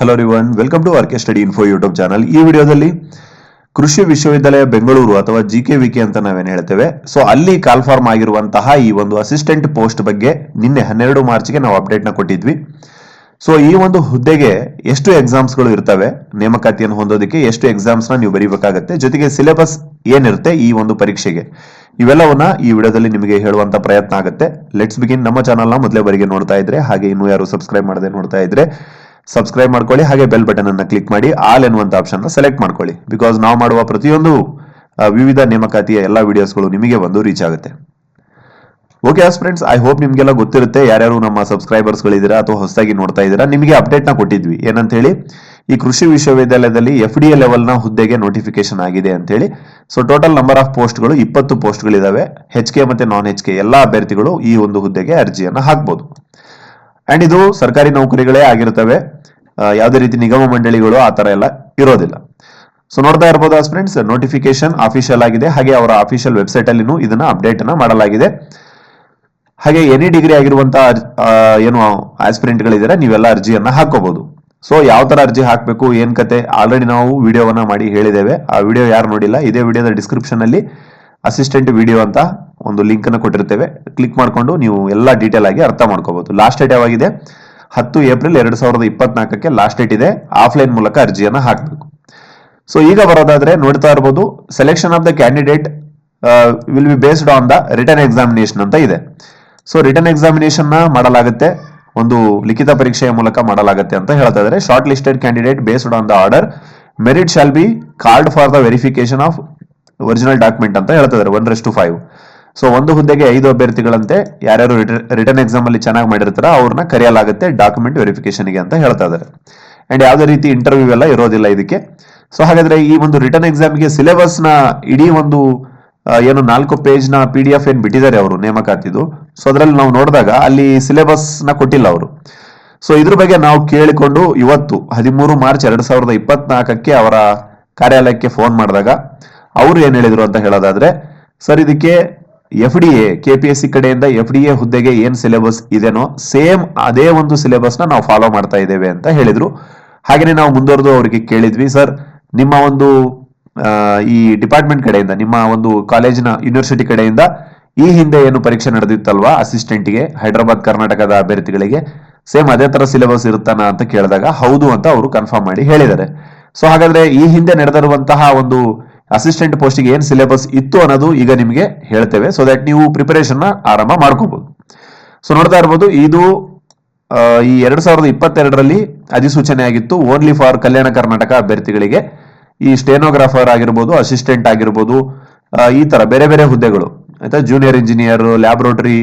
Hello everyone welcome to RK study info YouTube channel ಈ ವಿಡಿಯೋದಲ್ಲಿ ಕೃಷಿ ವಿಶ್ವವಿದ್ಯಾಲಯ ಬೆಂಗಳೂರು ಅಥವಾ ಜಿ ಕೆ ವಿಕೆ ಅಂತ ನಾವೇನು ಹೇಳ್ತೇವೆ. ಸೊ ಅಲ್ಲಿ ಕಾಲ್ಫಾರ್ಮ್ ಆಗಿರುವಂತಹ ಈ ಒಂದು ಅಸಿಸ್ಟೆಂಟ್ ಪೋಸ್ಟ್ ಬಗ್ಗೆ ನಿನ್ನೆ ಹನ್ನೆರಡು ಮಾರ್ಚ್ಗೆ ನಾವು ಅಪ್ಡೇಟ್ನ ಕೊಟ್ಟಿದ್ವಿ. ಸೊ ಈ ಒಂದು ಹುದ್ದೆಗೆ ಎಷ್ಟು ಎಕ್ಸಾಮ್ಸ್ಗಳು ಇರ್ತವೆ, ನೇಮಕಾತಿಯನ್ನು ಹೊಂದೋದಕ್ಕೆ ಎಷ್ಟು ಎಕ್ಸಾಮ್ಸ್ನ ನೀವು ಬರೀಬೇಕಾಗತ್ತೆ, ಜೊತೆಗೆ ಸಿಲೆಬಸ್ ಏನಿರುತ್ತೆ ಈ ಒಂದು ಪರೀಕ್ಷೆಗೆ. ಇವೆಲ್ಲವನ್ನ ಈ ವಿಡಿಯೋದಲ್ಲಿ ನಿಮಗೆ ಹೇಳುವಂತ ಪ್ರಯತ್ನ ಆಗುತ್ತೆ. ಲೆಟ್ಸ್ ಬಿಗಿನ್ ನಮ್ಮ ಚಾನಲ್ನ ಮೊದಲೇ ಬರಿಗೆ ನೋಡ್ತಾ ಇದ್ರೆ, ಹಾಗೆ ಇನ್ನೂ ಯಾರು ಸಬ್ಸ್ಕ್ರೈಬ್ ಮಾಡದೆ ನೋಡ್ತಾ ಇದ್ರೆ ಸಬ್ಸ್ಕ್ರೈಬ್ ಮಾಡ್ಕೊಳ್ಳಿ ಹಾಗೆ ಬೆಲ್ ಬಟನ್ ಅನ್ನು ಕ್ಲಿಕ್ ಮಾಡಿ ಆಲ್ ಎನ್ನುವಂಥ ಆಪ್ಷನ್ ಸೆಲೆಕ್ಟ್ ಮಾಡ್ಕೊಳ್ಳಿ. ಬಿಕಾಸ್ ನಾವು ಮಾಡುವ ಪ್ರತಿಯೊಂದು ವಿವಿಧ ನೇಮಕಾತಿಯ ಎಲ್ಲ ವಿಡಿಯೋಸ್ಗಳು ನಿಮಗೆ ಬಂದು ರೀಚ್ ಆಗುತ್ತೆ. Okay as friends I hope ನಿಮಗೆಲ್ಲ ಗೊತ್ತಿರುತ್ತೆ. ಯಾರ್ಯಾರು ನಮ್ಮ ಸಬ್ಸ್ಕ್ರೈಬರ್ಸ್ ಗಳಿದ್ದೀರಾ ಅಥವಾ ಹೊಸದಾಗಿ ನೋಡ್ತಾ ಇದ್ದೀರಾ ನಿಮಗೆ ಅಪ್ಡೇಟ್ನ ಕೊಟ್ಟಿದ್ವಿ. ಏನಂತ ಹೇಳಿ ಈ ಕೃಷಿ ವಿಶ್ವವಿದ್ಯಾಲಯದಲ್ಲಿ ಎಫ್ ಡಿ ಎ ಲೆವೆಲ್ನ ಹುದ್ದೆಗೆ ನೋಟಿಫಿಕೇಶನ್ ಆಗಿದೆ ಅಂತ ಹೇಳಿ ಸೊ ಟೋಟಲ್ ನಂಬರ್ ಆಫ್ ಪೋಸ್ಟ್ಗಳು ಇಪ್ಪತ್ತು ಪೋಸ್ಟ್ಗಳಿದಾವೆ ಹೆಚ್ ಕೆ ಮತ್ತೆ ನಾನ್ ಹೆಚ್ ಕೆ ಎಲ್ಲ ಅಭ್ಯರ್ಥಿಗಳು ಈ ಒಂದು ಹುದ್ದೆಗೆ ಅರ್ಜಿಯನ್ನು ಹಾಕ್ಬೋದು. ಅಂಡ್ ಇದು ಸರ್ಕಾರಿ ನೌಕರಿಗಳೇ ಆಗಿರ್ತವೆ ಆ, ಯಾವುದೇ ರೀತಿ ನಿಗಮ ಮಂಡಳಿಗಳು ಆ ತರ ಎಲ್ಲ ಇರೋದಿಲ್ಲ. ಸೊ ನೋಡ್ತಾ ಇರ್ಬೋದು ಫ್ರೆಂಡ್ಸ್ ನೋಟಿಫಿಕೇಶನ್ ಅಫಿಷಿಯಲ್ ಆಗಿದೆ. ಹಾಗೆ ಅವರ ಅಫಿಷಿಯಲ್ ವೆಬ್ಸೈಟ್ ಅಲ್ಲಿನೂ ಇದನ್ನ ಅಪ್ಡೇಟ್ ಅನ್ನ ಮಾಡಲಾಗಿದೆ. ಹಾಗೆ ಎನಿ ಡಿಗ್ರಿ ಆಗಿರುವಂತಹ ಏನು ಆಸ್ಪಿರೆಂಟ್ ಗಳಿದ್ದೀರಾ ನೀವೆಲ್ಲ ಅರ್ಜಿಯನ್ನ ಹಾಕೋಬಹುದು ಸೊ ಯಾವ ತರ ಅರ್ಜಿ ಹಾಕಬೇಕು, ಏನ್ ಕತೆ ಆಲ್ರೆಡಿ ನಾವು ವಿಡಿಯೋವನ್ನ ಮಾಡಿ ಹೇಳಿದ್ದೇವೆ. ಆ ವಿಡಿಯೋ ಯಾರು ನೋಡಿಲ್ಲ, ಇದೇ ವಿಡಿಯೋದ ಡಿಸ್ಕ್ರಿಪ್ಷನ್ ಅಲ್ಲಿ ಅಸಿಸ್ಟೆಂಟ್ ವಿಡಿಯೋ ಅಂತ ಒಂದು ಲಿಂಕ್ ಅನ್ನು ಕೊಟ್ಟಿರ್ತೇವೆ. ಕ್ಲಿಕ್ ಮಾಡಿಕೊಂಡು ನೀವು ಎಲ್ಲ ಡೀಟೇಲ್ ಆಗಿ ಅರ್ಥ ಮಾಡ್ಕೋಬಹುದು ಲಾಸ್ಟ್ ಡೇಟ್ ಯಾವಾಗಿದೆ? ಹತ್ತು ಏಪ್ರಿಲ್ ಎರಡು ಸಾವಿರದ ಇಪ್ಪತ್ನಾಲ್ಕಕ್ಕೆ ಲಾಸ್ಟ್ ಡೇಟ್ ಇದೆ. ಆಫ್ಲೈನ್ ಮೂಲಕ ಅರ್ಜಿಯನ್ನು ಹಾಕಬೇಕು. ಸೊ ಈಗ ಬರೋದಾದ್ರೆ ನೋಡ್ತಾ ಇರ್ಬೋದು selection of the candidate will be based on the return examination ಅಂತ ಇದೆ. ಸೊ ರಿಟರ್ನ್ ಎಕ್ಸಾಮಿನೇಷನ್ ಮಾಡಲಾಗುತ್ತೆ. ಒಂದು ಲಿಖಿತ ಪರೀಕ್ಷೆಯ ಮೂಲಕ ಮಾಡಲಾಗುತ್ತೆ ಅಂತ ಹೇಳ್ತಾ ಇದ್ದಾರೆ short listed candidate based on the order merit shall be called for the verification of original document ಅಂತ ಹೇಳ್ತಾ ಇದ್ದಾರೆ one is to five so ಒಂದು ಹುದ್ದೆಗೆ ಐದು ಅಭ್ಯರ್ಥಿಗಳಂತೆ ಯಾರ್ಯಾರು ರಿಟರ್ನ್ ಎಕ್ಸಾಮ್ ಅಲ್ಲಿ ಚೆನ್ನಾಗಿ ಮಾಡಿರ್ತಾರ ಅವ್ರನ್ನ ಕರೆಯಲಾಗುತ್ತೆ ಡಾಕ್ಯುಮೆಂಟ್ ವೆರಿಫಿಕೇಶನ್ಗೆ ಅಂತ ಹೇಳ್ತಾ ಇದ್ದಾರೆ ಅಂಡ್ ಯಾವುದೇ ರೀತಿ ಇಂಟರ್ವ್ಯೂ ಎಲ್ಲ ಇರೋದಿಲ್ಲ ಇದಕ್ಕೆ. ಸೊ ಹಾಗಾದ್ರೆ ಈ ಒಂದು ರಿಟರ್ನ್ ಎಕ್ಸಾಮ್ಗೆ ಸಿಲೆಬಸ್ನ ಇಡೀ ಒಂದು ಏನು ನಾಲ್ಕು ಪೇಜ್ನ ಪಿ ಡಿ ಎಫ್ ಏನ್ ಬಿಟ್ಟಿದ್ದಾರೆ ಅವರು ನೇಮಕಾತಿದು. ಸೊ ಅದ್ರಲ್ಲಿ ನಾವು ನೋಡಿದಾಗ ಅಲ್ಲಿ ಸಿಲೆಬಸ್ನ ಕೊಟ್ಟಿಲ್ಲ ಅವರು. ಸೊ ಇದ್ರ ಬಗ್ಗೆ ನಾವು ಕೇಳಿಕೊಂಡು ಇವತ್ತು ಹದಿಮೂರು ಮಾರ್ಚ್ ಎರಡ್ ಸಾವಿರದ ಇಪ್ಪತ್ನಾಲ್ಕಕ್ಕೆ ಅವರ ಕಾರ್ಯಾಲಯಕ್ಕೆ ಫೋನ್ ಮಾಡಿದಾಗ ಅವರು ಏನ್ ಹೇಳಿದ್ರು ಅಂತ ಹೇಳೋದಾದ್ರೆ, ಸರ್, ಇದಕ್ಕೆ F D A K P S C ಕಡೆಯಿಂದ ಎಫ್ ಡಿ ಎ ಹುದ್ದೆಗೆ ಏನ್ ಸಿಲೆಬಸ್ ಇದೆನೋ ಸೇಮ್ ಅದೇ ಒಂದು ಸಿಲೆಬಸ್ನ ನಾವು ಫಾಲೋ ಮಾಡ್ತಾ ಇದ್ದೇವೆ ಅಂತ ಹೇಳಿದ್ರು. ಹಾಗೆಯೇ ನಾವು ಮುಂದುವರೆದು ಅವರಿಗೆ ಕೇಳಿದ್ವಿ ಸರ್ ನಿಮ್ಮ ಒಂದು ಈ ಡಿಪಾರ್ಟ್ಮೆಂಟ್ ಕಡೆಯಿಂದ, ನಿಮ್ಮ ಒಂದು ಕಾಲೇಜಿನ ಯೂನಿವರ್ಸಿಟಿ ಕಡೆಯಿಂದ ಈ ಹಿಂದೆ ಏನು ಪರೀಕ್ಷೆ ನಡೆದಿತ್ತಲ್ವಾ ಅಸಿಸ್ಟೆಂಟ್ಗೆ ಹೈದರಾಬಾದ್, ಕರ್ನಾಟಕದ ಅಭ್ಯರ್ಥಿಗಳಿಗೆ ಸೇಮ್ ಅದೇ ತರ ಸಿಲೆಬಸ್ ಇರುತ್ತಾನ ಅಂತ ಕೇಳಿದಾಗ, ಹೌದು ಅಂತ ಅವರು ಕನ್ಫರ್ಮ್ ಮಾಡಿ ಹೇಳಿದ್ದಾರೆ. ಸೊ ಹಾಗಾದ್ರೆ ಈ ಹಿಂದೆ ನಡೆದಿರುವಂತಹ ಒಂದು ಅಸಿಸ್ಟೆಂಟ್ ಪೋಸ್ಟಿಗೆ ಏನ್ ಸಿಲೆಬಸ್ ಇತ್ತು ಅನ್ನೋದು ಈಗ ನಿಮಗೆ ಹೇಳ್ತೇವೆ. ಸೊ ದಟ್ ನೀವು ಪ್ರಿಪರೇಷನ್ ಆರಂಭ ಮಾಡ್ಕೋಬಹುದು ಸೊ ನೋಡ್ತಾ ಇರ್ಬೋದು, ಇದು ಈ ಎರಡು ಸಾವಿರದ ಇಪ್ಪತ್ತೆರಡರಲ್ಲಿ ಅಧಿಸೂಚನೆ ಆಗಿತ್ತು. ಓನ್ಲಿ ಫಾರ್ ಕಲ್ಯಾಣ ಕರ್ನಾಟಕ ಅಭ್ಯರ್ಥಿಗಳಿಗೆ. ಈ ಸ್ಟೇನೋಗ್ರಾಫರ್ ಆಗಿರ್ಬೋದು ಅಸಿಸ್ಟೆಂಟ್ ಆಗಿರ್ಬೋದು ಈ ತರ ಬೇರೆ ಬೇರೆ ಹುದ್ದೆಗಳು. ಆಯ್ತಾ? ಜೂನಿಯರ್ ಇಂಜಿನಿಯರ್ ಲ್ಯಾಬ್ರೋಟರಿ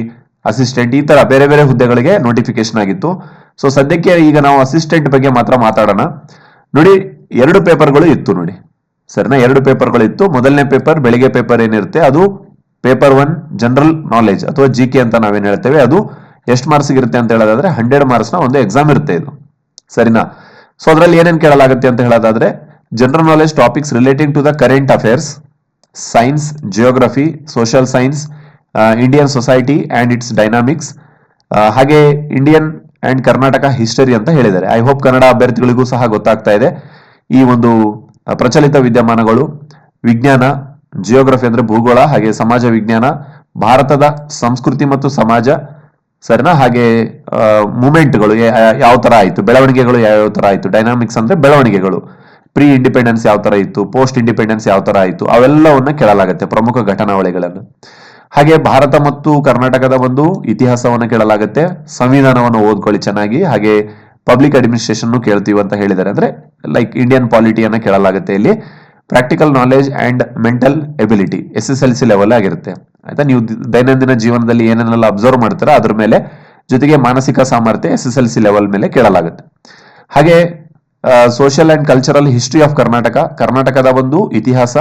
ಅಸಿಸ್ಟೆಂಟ್ ಈ ತರ ಬೇರೆ ಬೇರೆ ಹುದ್ದೆಗಳಿಗೆ ನೋಟಿಫಿಕೇಶನ್ ಆಗಿತ್ತು. ಸೊ ಸದ್ಯಕ್ಕೆ ಈಗ ನಾವು ಅಸಿಸ್ಟೆಂಟ್ ಬಗ್ಗೆ ಮಾತ್ರ ಮಾತಾಡೋಣ. ನೋಡಿ, ಎರಡು ಪೇಪರ್ಗಳು ಇತ್ತು ನೋಡಿ. ಸರಿನಾ? ಎರಡು ಪೇಪರ್ಗಳಿತ್ತು. ಮೊದಲನೇ ಪೇಪರ್ ಬೆಳಿಗ್ಗೆ ಪೇಪರ್ ಏನಿರುತ್ತೆ? ಅದು ಪೇಪರ್ ಒನ್, ಜನರಲ್ ನಾಲೆಜ್ ಅಥವಾ ಜಿ ಕೆ ಅಂತ ನಾವೇನು ಹೇಳ್ತೇವೆ? ಅದು ಎಷ್ಟು ಮಾರ್ಕ್ಸ್ ಇರುತ್ತೆ ಅಂತ ಹೇಳೋದಾದ್ರೆ ಹಂಡ್ರೆಡ್ ಮಾರ್ಕ್ಸ್ನ ಒಂದು ಎಕ್ಸಾಮ್ ಇರುತ್ತೆ ಇದು. ಸರಿನಾ? ಸೊ ಅದರಲ್ಲಿ ಏನೇನು ಕೇಳಲಾಗುತ್ತೆ ಅಂತ ಹೇಳೋದಾದ್ರೆ general knowledge topics relating to the current affairs, science, geography, social science Indian society and its dynamics ಹಾಗೆ ಇಂಡಿಯನ್ ಅಂಡ್ ಕರ್ನಾಟಕ ಹಿಸ್ಟರಿ ಅಂತ ಹೇಳಿದ್ದಾರೆ. ಐ ಹೋಪ್ ಕನ್ನಡ ಅಭ್ಯರ್ಥಿಗಳಿಗೂ ಸಹ ಗೊತ್ತಾಗ್ತಾ ಇದೆ ಈ ಒಂದು ಪ್ರಚಲಿತ ವಿದ್ಯಮಾನಗಳು, ವಿಜ್ಞಾನ ಜಿಯೋಗ್ರಫಿ ಅಂದ್ರೆ ಭೂಗೋಳ, ಹಾಗೆ ಸಮಾಜ ವಿಜ್ಞಾನ, ಭಾರತದ ಸಂಸ್ಕೃತಿ ಮತ್ತು ಸಮಾಜ, ಸರಿನಾ? ಹಾಗೆ ಮೂಮೆಂಟ್ಗಳು ಯಾವ ತರ ಆಯಿತು? ಬೆಳವಣಿಗೆಗಳು ಯಾವ ತರ ಆಯಿತು? ಡೈನಾಮಿಕ್ಸ್ ಅಂದ್ರೆ ಬೆಳವಣಿಗೆಗಳು. ಪ್ರೀ ಇಂಡಿಪೆಂಡೆನ್ಸ್ ಯಾವ ತರ ಇತ್ತು? ಪೋಸ್ಟ್ ಇಂಡಿಪೆಂಡೆನ್ಸ್ ಯಾವ ತರ ಆಯಿತು? ಅವೆಲ್ಲವನ್ನ ಕೇಳಲಾಗುತ್ತೆ ಪ್ರಮುಖ ಘಟನಾವಳಿಗಳನ್ನು. ಹಾಗೆ ಭಾರತ ಮತ್ತು ಕರ್ನಾಟಕದ ಒಂದು ಇತಿಹಾಸವನ್ನು ಕೇಳಲಾಗುತ್ತೆ. ಸಂವಿಧಾನವನ್ನು ಓದ್ಕೊಳ್ಳಿ ಚೆನ್ನಾಗಿ. ಹಾಗೆ ಪಬ್ಲಿಕ್ ಅಡ್ಮಿನಿಸ್ಟ್ರೇಷನ್ ಕೇಳ್ತೀವಿ ಅಂತ ಹೇಳಿದ್ದಾರೆ. ಅಂದ್ರೆ ಲೈಕ್ ಇಂಡಿಯನ್ ಪಾಲಿಟಿಯನ್ನ ಕೇಳಲಾಗುತ್ತೆ ಇಲ್ಲಿ. Practical knowledge and mental ability S S L C level ಆಗಿರುತ್ತೆ. ಆಯ್ತಾ? ನೀವು ದೈನಂದಿನ ಜೀವನದಲ್ಲಿ ಏನೇನೆಲ್ಲ ಅಬ್ಸರ್ವ್ ಮಾಡ್ತಾರೆ ಅದ್ರ ಮೇಲೆ ಜೊತೆಗೆ ಮಾನಸಿಕ ಸಾಮರ್ಥ್ಯ S S L C level ಮೇಲೆ ಕೇಳಲಾಗುತ್ತೆ. ಹಾಗೆ social and cultural history of Karnataka ಕರ್ನಾಟಕದ ಒಂದು ಇತಿಹಾಸ.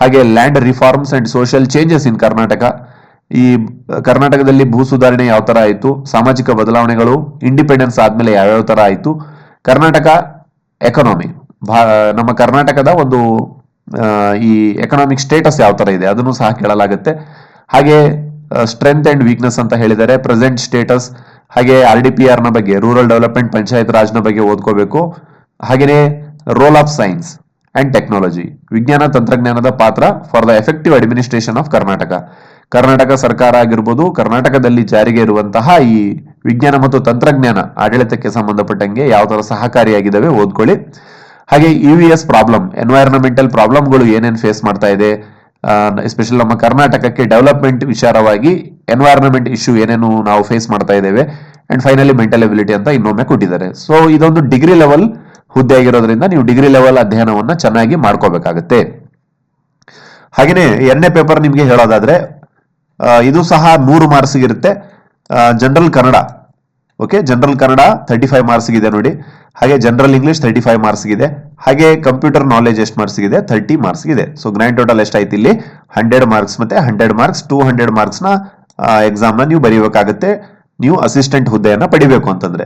ಹಾಗೆ land reforms and social changes in Karnataka ಈ ಕರ್ನಾಟಕದಲ್ಲಿ ಭೂ ಸುಧಾರಣೆ ಯಾವ ತರ ಆಯಿತು? ಸಾಮಾಜಿಕ ಬದಲಾವಣೆಗಳು ಇಂಡಿಪೆಂಡೆನ್ಸ್ ಆದ್ಮೇಲೆ ಯಾವ್ಯಾವ ತರ ಆಯಿತು? ಕರ್ನಾಟಕ ಎಕನಾಮಿ ನಮ್ಮ ಕರ್ನಾಟಕದ ಒಂದು ಈ ಎಕನಾಮಿಕ್ ಸ್ಟೇಟಸ್ ಯಾವ ತರ ಇದೆ ಅದನ್ನು ಸಹ ಕೇಳಲಾಗುತ್ತೆ. ಹಾಗೆ ಸ್ಟ್ರೆಂತ್ ಅಂಡ್ ವೀಕ್ನೆಸ್ ಅಂತ ಹೇಳಿದರೆ ಪ್ರೆಸೆಂಟ್ ಸ್ಟೇಟಸ್ ಹಾಗೆ ಆರ್ ಡಿ ಪಿ ಆರ್ನ ಬಗ್ಗೆ ರೂರಲ್ ಡೆವಲಪ್ಮೆಂಟ್ ಪಂಚಾಯತ್ ರಾಜ್ನ ಬಗ್ಗೆ ಓದ್ಕೋಬೇಕು. ಹಾಗೆಯೇ role of science and technology ವಿಜ್ಞಾನ ತಂತ್ರಜ್ಞಾನದ ಪಾತ್ರ for the effective administration of Karnataka Karnataka ಸರ್ಕಾರ ಆಗಿರ್ಬೋದು, ಕರ್ನಾಟಕದಲ್ಲಿ ಜಾರಿಗೆ ಇರುವಂತಹ ಈ ವಿಜ್ಞಾನ ಮತ್ತು ತಂತ್ರಜ್ಞಾನ ಆಡಳಿತಕ್ಕೆ ಸಂಬಂಧಪಟ್ಟಂಗೆ ಯಾವ ತರ ಸಹಕಾರಿಯಾಗಿದ್ದಾವೆ ಓದ್ಕೊಳ್ಳಿ. ಹಾಗೆ U V S problem environmental ಪ್ರಾಬ್ಲಮ್ಗಳು ಏನೇನು ಫೇಸ್ ಮಾಡ್ತಾ ಇದೆ ಎಸ್ಪೆಷಲಿ ನಮ್ಮ ಕರ್ನಾಟಕಕ್ಕೆ ಡೆವಲಪ್ಮೆಂಟ್ ವಿಚಾರವಾಗಿ ಎನ್ವೈರನ್ಮೆಂಟ್ ಇಶ್ಯೂ ಏನೇನು ನಾವು ಫೇಸ್ ಮಾಡ್ತಾ ಇದ್ದೇವೆ ಅಂಡ್ ಫೈನಲಿ ಮೆಂಟಲ್ ಎಬಿಲಿಟಿ ಅಂತ ಇನ್ನೊಮ್ಮೆ ಕೊಟ್ಟಿದ್ದಾರೆ. ಸೊ ಇದೊಂದು ಡಿಗ್ರಿ ಲೆವೆಲ್ ಹುದ್ದೆ ಆಗಿರೋದ್ರಿಂದ ನೀವು ಡಿಗ್ರಿ ಲೆವೆಲ್ ಅಧ್ಯಯನವನ್ನು ಚೆನ್ನಾಗಿ ಮಾಡ್ಕೋಬೇಕಾಗತ್ತೆ. ಹಾಗೆಯೇ ಎರಡನೇ ಪೇಪರ್ ನಿಮಗೆ ಹೇಳೋದಾದ್ರೆ ಇದು ಸಹ ನೂರು ಮಾರ್ಕ್ಸ್ ಇರುತ್ತೆ general Kannada. Okay general Kannada thirty five marks ಇದೆ ನೋಡಿ. ಹಾಗೆ general English thirty five marks ಇದೆ ಹಾಗೆ ಕಂಪ್ಯೂಟರ್ ನಾಲೆಜ್ ಎಷ್ಟು ಮಾರ್ಕ್ಸ್ ಇದೆ ತರ್ಟಿ ಮಾರ್ಕ್ಸ್ ಇದೆ ಸೊ ಗ್ರ್ಯಾಂಡ್ ಟೋಟಲ್ ಎಷ್ಟಾಯ್ತು ಇಲ್ಲಿ? ಹಂಡ್ರೆಡ್ ಮಾರ್ಕ್ಸ್ ಮತ್ತೆ ಹಂಡ್ರೆಡ್ ಮಾರ್ಕ್ಸ್ ಟೂ ಹಂಡ್ರೆಡ್ ಮಾರ್ಕ್ಸ್ನ ಎಕ್ಸಾಮ್ನ ನೀವು ಬರೀಬೇಕಾಗುತ್ತೆ. ನೀವು ಅಸಿಸ್ಟೆಂಟ್ ಹುದ್ದೆಯನ್ನು ಪಡಿಬೇಕು ಅಂತಂದ್ರೆ.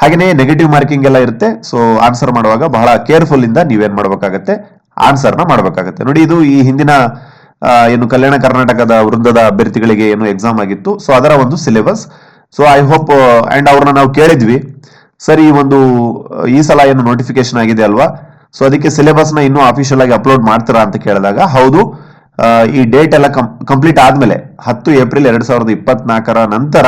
ಹಾಗೆಯೇ ನೆಗೆಟಿವ್ ಮಾರ್ಕಿಂಗ್ ಎಲ್ಲ ಇರುತ್ತೆ. ಸೊ ಆನ್ಸರ್ ಮಾಡುವಾಗ ಬಹಳ ಕೇರ್ಫುಲ್ ಇಂದ ನೀವೇನ್ ಮಾಡಬೇಕಾಗತ್ತೆ? ಆನ್ಸರ್ನ ಮಾಡಬೇಕಾಗತ್ತೆ. ನೋಡಿ, ಇದು ಈ ಹಿಂದಿನ ಏನು ಕಲ್ಯಾಣ ಕರ್ನಾಟಕದ ವೃಂದದ ಅಭ್ಯರ್ಥಿಗಳಿಗೆ ಏನು ಎಕ್ಸಾಮ್ ಆಗಿತ್ತು. ಸೊ ಅದರ ಒಂದು syllabus so I hope and ಅವ್ರನ್ನ ನಾವು ಕೇಳಿದ್ವಿ. ಸರ್, ಈ ಒಂದು, ಈ ಸಲ ಏನು ನೋಟಿಫಿಕೇಶನ್ ಆಗಿದೆ ಅಲ್ವಾ? ಸೊ ಅದಕ್ಕೆ ಸಿಲೆಬಸ್ನ ಇನ್ನೂ ಅಫಿಷಿಯಲ್ ಆಗಿ ಅಪ್ಲೋಡ್ ಮಾಡ್ತೀರಾ ಅಂತ ಕೇಳಿದಾಗ, ಹೌದು. ಈ ಡೇಟ್ ಎಲ್ಲ ಕಂಪ್ಲೀಟ್ ಆದ್ಮೇಲೆ ಹತ್ತು ಏಪ್ರಿಲ್ ಎರಡ್ ಸಾವಿರದ ಇಪ್ಪತ್ನಾಲ್ಕರ ನಂತರ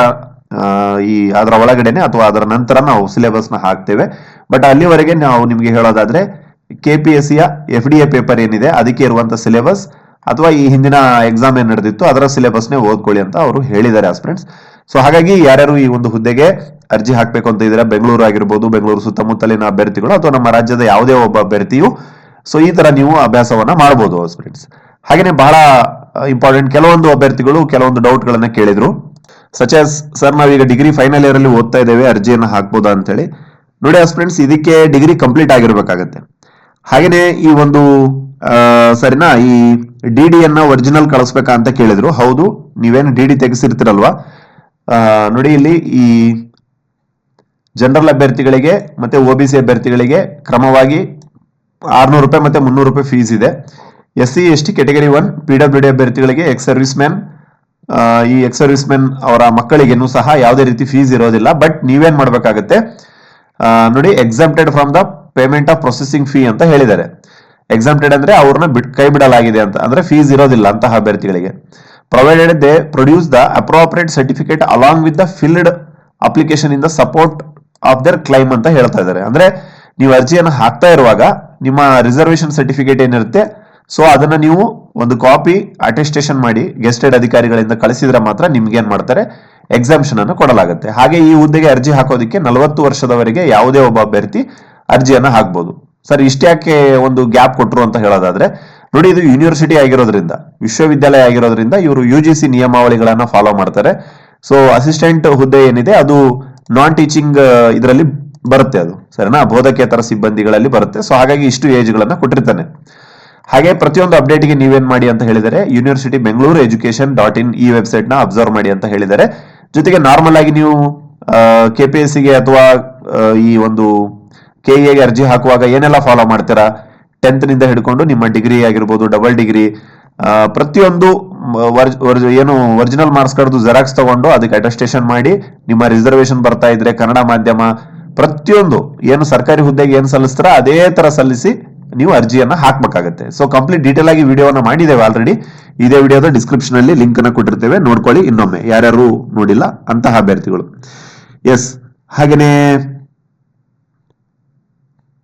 ಈ ಅದರ ಒಳಗಡೆನೆ ಅಥವಾ ಅದರ ನಂತರ ನಾವು ಸಿಲೆಬಸ್ನ ಹಾಕ್ತೇವೆ. ಬಟ್ ಅಲ್ಲಿವರೆಗೆ ನಾವು ನಿಮಗೆ ಹೇಳೋದಾದ್ರೆ ಕೆ ಪಿ ಎಸ್ ಸಿಯ ಎಫ್ ಡಿ ಎ ಪೇಪರ್ ಏನಿದೆ, ಅದಕ್ಕೆ ಇರುವಂತ ಸಿಲೆಬಸ್ ಅಥವಾ ಈ ಹಿಂದಿನ ಎಕ್ಸಾಮ್ ಏನ್ ನಡೆದಿತ್ತು ಅದರ ಸಿಲೆಬಸ್ನೇ ಓದ್ಕೊಳ್ಳಿ ಅಂತ ಅವರು ಹೇಳಿದ್ದಾರೆ ಆಸ್ಪಿರೆಂಟ್ಸ್ ಸೊ ಹಾಗಾಗಿ ಯಾರ್ಯಾರು ಈ ಒಂದು ಹುದ್ದೆಗೆ ಅರ್ಜಿ ಹಾಕಬೇಕು ಅಂತ ಇದ್ದೀರಾ, ಬೆಂಗಳೂರು ಆಗಿರ್ಬೋದು, ಬೆಂಗಳೂರು ಸುತ್ತಮುತ್ತಲಿನ ಅಭ್ಯರ್ಥಿಗಳು ಅಥವಾ ನಮ್ಮ ರಾಜ್ಯದ ಯಾವುದೇ ಒಬ್ಬ ಅಭ್ಯರ್ಥಿಯು ಸೊ ಈ ತರ ನೀವು ಅಭ್ಯಾಸವನ್ನ ಮಾಡಬಹುದು ಆಸ್ಪಿರೆಂಟ್ಸ್ ಹಾಗೇನೆ ಬಹಳ ಇಂಪಾರ್ಟೆಂಟ್ ಕೆಲವೊಂದು ಅಭ್ಯರ್ಥಿಗಳು ಕೆಲವೊಂದು ಡೌಟ್ ಗಳನ್ನ ಕೇಳಿದ್ರು. ಸಚ್ ಆಸ್ ಸರ್, ನಾವೀಗ ಡಿಗ್ರಿ ಫೈನಲ್ ಇಯರ್ ಅಲ್ಲಿ ಓದ್ತಾ ಇದ್ದೇವೆ, ಅರ್ಜಿಯನ್ನ ಹಾಕ್ಬೋದಾ? ಅಂತೇಳಿ. ನೋಡಿ ಫ್ರೆಂಡ್ಸ್ ಇದಕ್ಕೆ ಡಿಗ್ರಿ ಕಂಪ್ಲೀಟ್ ಆಗಿರ್ಬೇಕಾಗತ್ತೆ. ಹಾಗೇನೆ ಈ ಒಂದು ಸರಿನಾ? ಈ ಡಿ ಡಿ ಅನ್ನ ಒರಿಜಿನಲ್ ಕಳಿಸ್ಬೇಕಾ ಅಂತ ಕೇಳಿದ್ರು. ಹೌದು, ನೀವೇನು ಡಿ ಡಿ ತೆಗೆಸಿರ್ತಿರಲ್ವಾ? ನೋಡಿ ಇಲ್ಲಿ ಈ ಜನರಲ್ ಅಭ್ಯರ್ಥಿಗಳಿಗೆ ಮತ್ತೆ ಒ ಬಿ ಸಿ ಅಭ್ಯರ್ಥಿಗಳಿಗೆ ಕ್ರಮವಾಗಿ ಆರ್ನೂರು ರೂಪಾಯಿ ಮತ್ತೆ ಮುನ್ನೂರು ರೂಪಾಯಿ ಫೀಸ್ ಇದೆ. S C S T category one P W D ಅಭ್ಯರ್ಥಿಗಳಿಗೆ ಎಕ್ಸ್ ಸರ್ವಿಸ್ ಮ್ಯಾನ್ ಈ ಎಕ್ಸ್ ಸರ್ವಿಸ್ ಮ್ಯಾನ್ ಅವರ ಮಕ್ಕಳಿಗೇನು ಸಹ ಯಾವುದೇ ರೀತಿ ಫೀಸ್ ಇರೋದಿಲ್ಲ. ಬಟ್ ನೀವೇನ್ ಮಾಡ್ಬೇಕಾಗತ್ತೆ? ನೋಡಿ exempted from the payment of processing fee ಅಂತ ಹೇಳಿದ್ದಾರೆ. ಎಕ್ಸಾಮ್ಟೆಡ್ ಅಂದ್ರೆ ಅವ್ರನ್ನ ಬಿಟ್ ಕೈ ಬಿಡಲಾಗಿದೆ ಅಂತ. ಅಂದ್ರೆ ಫೀಸ್ ಇರೋದಿಲ್ಲ ಅಂತಹ ಅಭ್ಯರ್ಥಿಗಳಿಗೆ. Provided they produce the appropriate certificate along with the filled application in the support of their claim ಅಂತ ಹೇಳ್ತಾ ಇದ್ದಾರೆ. ಅಂದ್ರೆ ನೀವು ಅರ್ಜಿಯನ್ನು ಹಾಕ್ತಾ ಇರುವಾಗ ನಿಮ್ಮ ರಿಸರ್ವೇಶನ್ ಸರ್ಟಿಫಿಕೇಟ್ ಏನಿರುತ್ತೆ ಸೊ ಅದನ್ನ ನೀವು ಒಂದು ಕಾಪಿ ಅಟೆಸ್ಟೇಷನ್ ಮಾಡಿ ಗೆಸ್ಟೆಡ್ ಅಧಿಕಾರಿಗಳಿಂದ ಕಳಿಸಿದ್ರೆ ಮಾತ್ರ ನಿಮ್ಗೆ ಏನ್ ಮಾಡ್ತಾರೆ? ಎಕ್ಸಾಮ್ಷನ್ ಅನ್ನು ಕೊಡಲಾಗುತ್ತೆ. ಹಾಗೆ ಈ ಹುದ್ದೆಗೆ ಅರ್ಜಿ ಹಾಕೋದಕ್ಕೆ ನಲವತ್ತು ವರ್ಷದವರೆಗೆ ಯಾವುದೇ ಒಬ್ಬ ಅಭ್ಯರ್ಥಿ ಅರ್ಜಿಯನ್ನು ಹಾಕ್ಬೋದು. ಸರ್, ಇಷ್ಟ್ಯಾಕೆ ಒಂದು ಗ್ಯಾಪ್ ಕೊಟ್ಟರು ಅಂತ ಹೇಳೋದಾದ್ರೆ, ನೋಡಿ ಇದು ಯೂನಿವರ್ಸಿಟಿ ಆಗಿರೋದ್ರಿಂದ, ವಿಶ್ವವಿದ್ಯಾಲಯ ಆಗಿರೋದ್ರಿಂದ ಇವರು ಯು ಜಿ ಸಿ ನಿಯಮಾವಳಿಗಳನ್ನು ಫಾಲೋ ಮಾಡ್ತಾರೆ. ಸೊ ಅಸಿಸ್ಟೆಂಟ್ ಹುದ್ದೆ ಏನಿದೆ, ಅದು ನಾನ್ ಟೀಚಿಂಗ್ ಇದರಲ್ಲಿ ಬರುತ್ತೆ ಅದು, ಸರಿನಾ? ಬೋಧಕೇತರ ಸಿಬ್ಬಂದಿಗಳಲ್ಲಿ ಬರುತ್ತೆ. ಸೊ ಹಾಗಾಗಿ ಇಷ್ಟು ಏಜ್ ಗಳನ್ನ ಕೊಟ್ಟಿರ್ತಾನೆ. ಹಾಗೆ ಪ್ರತಿಯೊಂದು ಅಪ್ಡೇಟ್ಗೆ ನೀವೇನ್ ಮಾಡಿ ಅಂತ ಹೇಳಿದರೆ university Bengaluru education dot in ಈ ವೆಬ್ಸೈಟ್ನ ಅಬ್ಸರ್ವ್ ಮಾಡಿ ಅಂತ ಹೇಳಿದರೆ, ಜೊತೆಗೆ ನಾರ್ಮಲ್ ಆಗಿ ನೀವು ಕೆ ಪಿ ಎಸ್ ಅಥವಾ ಈ ಒಂದು ಕೆ ಎಗೆ ಅರ್ಜಿ ಹಾಕುವಾಗ ಏನೆಲ್ಲ ಫಾಲೋ ಮಾಡ್ತೀರಾ? ಟೆಂತ್ನಿಂದ ಹಿಡ್ಕೊಂಡು ನಿಮ್ಮ ಡಿಗ್ರಿ ಆಗಿರ್ಬೋದು ಡಬಲ್ ಡಿಗ್ರಿ ಪ್ರತಿಯೊಂದು ಏನು ಒರಿಜಿನಲ್ ಮಾರ್ಕ್ಸ್ ಕಾರ್ಡ್ದು ಜೆರಾಕ್ಸ್ ತಗೊಂಡು ಅದಕ್ಕೆ ಅಟೆಸ್ಟೇಷನ್ ಮಾಡಿ ನಿಮ್ಮ ರಿಸರ್ವೇಶನ್ ಬರ್ತಾ ಇದ್ರೆ ಕನ್ನಡ ಮಾಧ್ಯಮ ಪ್ರತಿಯೊಂದು ಏನು ಸರ್ಕಾರಿ ಹುದ್ದೆಗೆ ಏನು ಸಲ್ಲಿಸ್ತಾರ ಅದೇ ತರ ಸಲ್ಲಿಸಿ ನೀವು ಅರ್ಜಿಯನ್ನ ಹಾಕ್ಬೇಕಾಗತ್ತೆ. ಸೊ ಕಂಪ್ಲೀಟ್ ಡೀಟೇಲ್ ಆಗಿ ವಿಡಿಯೋನ ಮಾಡಿದ್ದೇವೆ ಆಲ್ರೆಡಿ ಇದೇ ವಿಡಿಯೋದ ಡಿಸ್ಕ್ರಿಪ್ಷನ್ ಅಲ್ಲಿ ಲಿಂಕ್ ಅನ್ನ ಕೊಟ್ಟಿರ್ತೇವೆ. ನೋಡ್ಕೊಳ್ಳಿ ಇನ್ನೊಮ್ಮೆ. ಯಾರ್ಯಾರು ನೋಡಿಲ್ಲ ಅಂತಹ ಅಭ್ಯರ್ಥಿಗಳು. ಎಸ್ ಹಾಗೇನೆ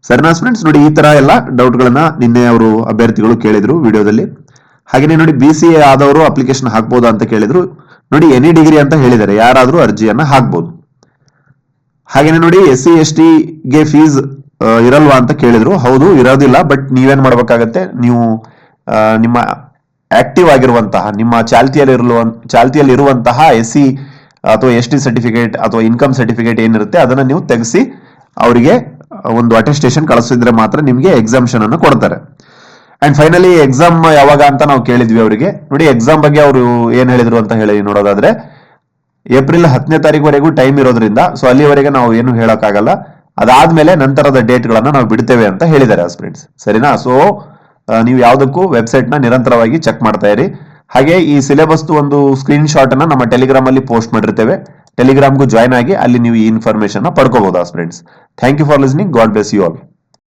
ಸರಿನಾ ಸ್ಟೂಡೆಂಟ್ಸ್ ನೋಡಿ ಈ ತರ ಎಲ್ಲ ಡೌಟ್ ಗಳನ್ನ ನಿನ್ನೆ ಅವರು ಅಭ್ಯರ್ಥಿಗಳು ಕೇಳಿದ್ರು ವಿಡಿಯೋದಲ್ಲಿ. ಹಾಗೆಯೇ ನೋಡಿ ಬಿ ಸಿ ಎ ಆದವರು ಅಪ್ಲಿಕೇಶನ್ ಹಾಕ್ಬೋದಾ ಅಂತ ಕೇಳಿದ್ರು. ನೋಡಿ ಎನಿ ಡಿಗ್ರಿ ಅಂತ ಹೇಳಿದ್ದಾರೆ. ಯಾರಾದರೂ ಅರ್ಜಿಯನ್ನು ಹಾಕ್ಬೋದು. ಹಾಗೇನೆ ನೋಡಿ ಎಸ್ ಸಿ ಎಸ್ಗೆ ಫೀಸ್ ಇರಲ್ವಾ ಅಂತ ಕೇಳಿದ್ರು. ಹೌದು, ಇರೋದಿಲ್ಲ ಬಟ್ ನೀವೇನ್ ಮಾಡ್ಬೇಕಾಗತ್ತೆ? ನೀವು ನಿಮ್ಮ ಆಕ್ಟಿವ್ ಆಗಿರುವಂತಹ, ನಿಮ್ಮ ಚಾಲ್ತಿಯಲ್ಲಿ ಇರುವ ಚಾಲ್ತಿಯಲ್ಲಿ ಇರುವಂತಹ ಎಸ್ ಸಿ ಅಥವಾ ಎಸ್ ಟಿ ಸರ್ಟಿಫಿಕೇಟ್ ಅಥವಾ ಇನ್ಕಮ್ ಸರ್ಟಿಫಿಕೇಟ್ ಏನಿರುತ್ತೆ, ಅದನ್ನ ನೀವು ತೆಗೆಸಿ ಅವರಿಗೆ ಒಂದು ಅಟೆಸ್ಟೇಷನ್ ಕಳಿಸಿದ್ರೆ ಮಾತ್ರ ನಿಮಗೆ ಎಕ್ಸಾಮ್ಷನ್ ಅನ್ನು ಕೊಡ್ತಾರೆ. ಅಂಡ್ ಫೈನಲಿ ಎಕ್ಸಾಮ್ ಯಾವಾಗ ಅಂತ ನಾವು ಕೇಳಿದ್ವಿ ಅವರಿಗೆ. ನೋಡಿ ಎಕ್ಸಾಮ್ ಬಗ್ಗೆ ಅವರು ಏನು ಹೇಳಿದ್ರು ಅಂತ ಹೇಳಿ ನೋಡೋದಾದ್ರೆ ಏಪ್ರಿಲ್ ಹತ್ತನೇ ತಾರೀಕುವರೆಗೂ ಟೈಮ್ ಇರೋದ್ರಿಂದ ಸೊ ಅಲ್ಲಿವರೆಗೆ ನಾವು ಏನು ಹೇಳೋಕ್ಕಾಗಲ್ಲ. ಅದಾದ್ಮೇಲೆ ನಂತರದ ಡೇಟ್ ಗಳನ್ನ ನಾವು ಬಿಡ್ತೇವೆ ಅಂತ ಹೇಳಿದ್ದಾರೆ ಆಸ್ಪ್ರೆಂಡ್ಸ್ ಸರಿನಾ? ಸೊ ನೀವು ಯಾವುದಕ್ಕೂ ವೆಬ್ಸೈಟ್ನ ನಿರಂತರವಾಗಿ ಚೆಕ್ ಮಾಡ್ತಾ ಇರಿ. ಹಾಗೆ ಈ ಸಿಲೆಬಸ್ ಒಂದು ಸ್ಕ್ರೀನ್ ಶಾಟ್ ಅನ್ನ ನಮ್ಮ ಟೆಲಿಗ್ರಾಮ್ ಅಲ್ಲಿ ಪೋಸ್ಟ್ ಮಾಡಿರ್ತೇವೆ. ಟೆಲಿಗ್ರಾಮ್ಗೂ ಜಾಯ್ನ್ ಆಗಿ ಅಲ್ಲಿ ನೀವು ಈ ಇನ್ಫಾರ್ಮೇಶನ್ ಪಡ್ಕೋಬಹುದು friends thank you for listening God bless you all